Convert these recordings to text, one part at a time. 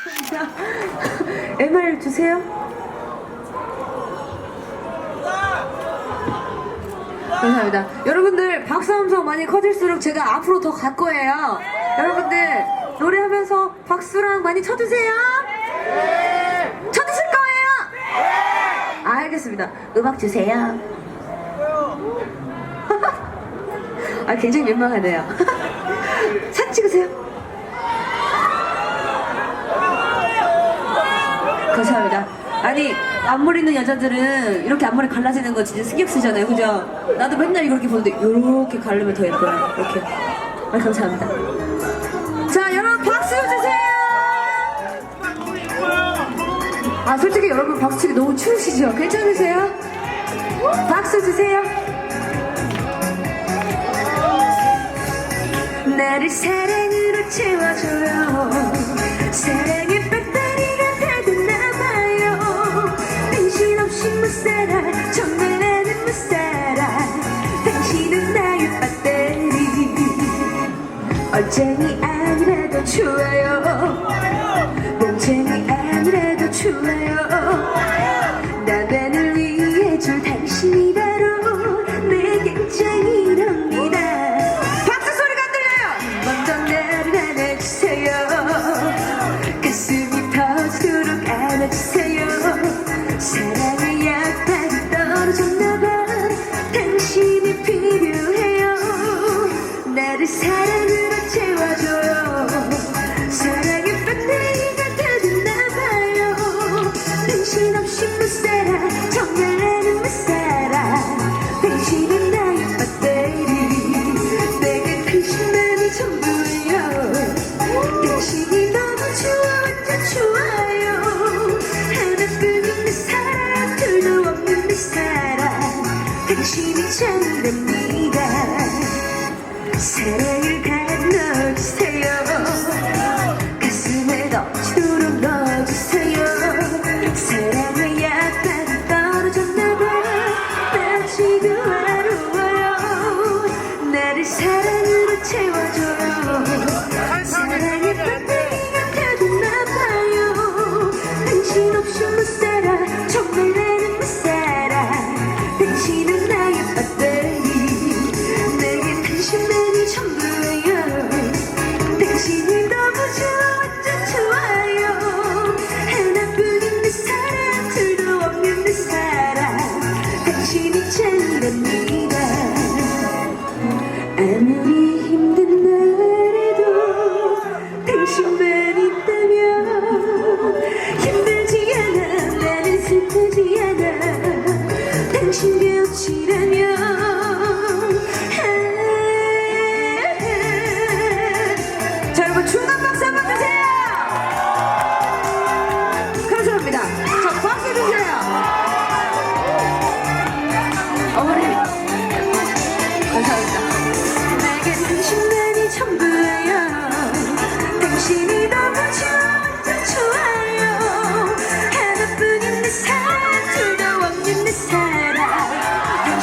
MR 주세요. 감사합니다. 여러분들 박수 함성 많이 커질수록 제가 앞으로 더 갈 거예요. 여러분들 노래하면서 박수랑 많이 쳐주세요. 쳐주실 거예요. 알겠습니다. 음악 주세요. 아 굉장히 민망하네요. 사진 찍으세요. 감사합니다. 아니 앞머리 있는 여자들은 이렇게 앞머리 갈라지는 거 진짜 신경 쓰잖아요, 그죠? 나도 맨날 이렇게 보는데 이렇게 가르면 더 예뻐요. 이렇게. 아 감사합니다. 자 여러분 박수 주세요. 아 솔직히 여러분 박수 치기 너무 추우시죠? 괜찮으세요? 박수 주세요. 나를 사랑으로 채워줘 얼짱이 아니라도 좋아요. 몸짱이 아니라도 좋아요. 나만을 위해 줄 당신이 바로 내게 짱이랍니다. 박수 소리가 안 들려요. 먼저 나를 안아주세요. 가슴이 터지도록 안아주세요. 사랑의 약발이 떨어졌나봐. 당신이 필요해요. 나를 사랑 사랑을 당신이 짱이랍니다 아무리 힘든 날에도 당신만 있다면 힘들지 않아 나는 슬프지 않아. 당신 곁이라면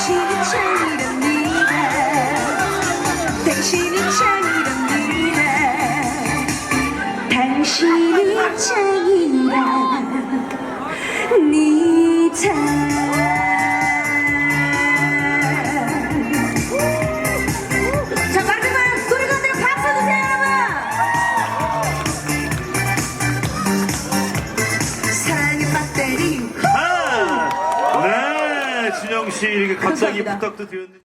당신이 짱이랍니다 당신이 짱이랍니다 당신이 짱이랍니다 자 마지막 소리가 안 되고 박수 주세요 여러분 씨 이렇게 갑자기. 부탁도 드렸는데.